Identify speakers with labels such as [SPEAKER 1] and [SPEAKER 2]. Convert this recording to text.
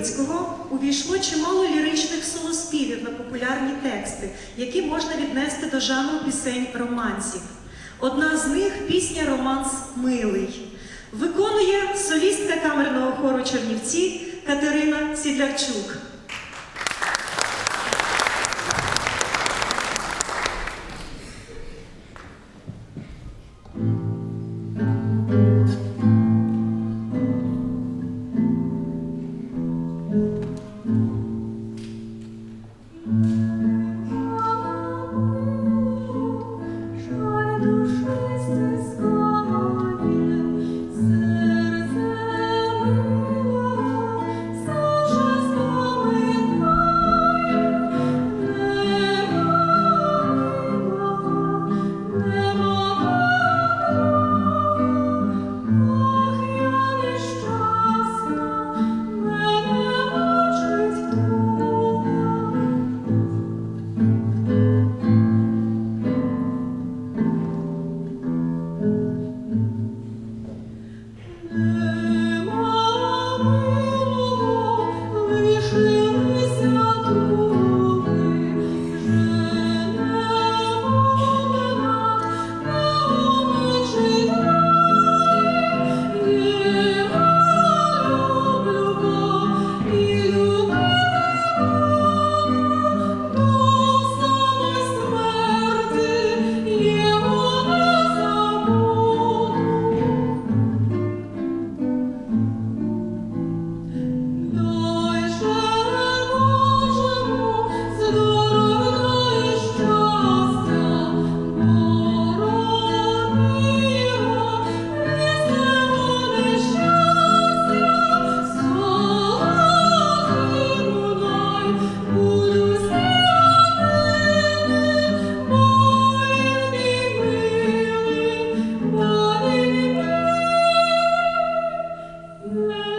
[SPEAKER 1] Кропивницького увійшло чимало ліричних солоспівів на популярні тексти, які можна віднести до жанру пісень романсів. Одна з них пісня Романс Милий. Виконує солістка камерного хору Чернівці Катерина Сідлярчук. Thank you. love.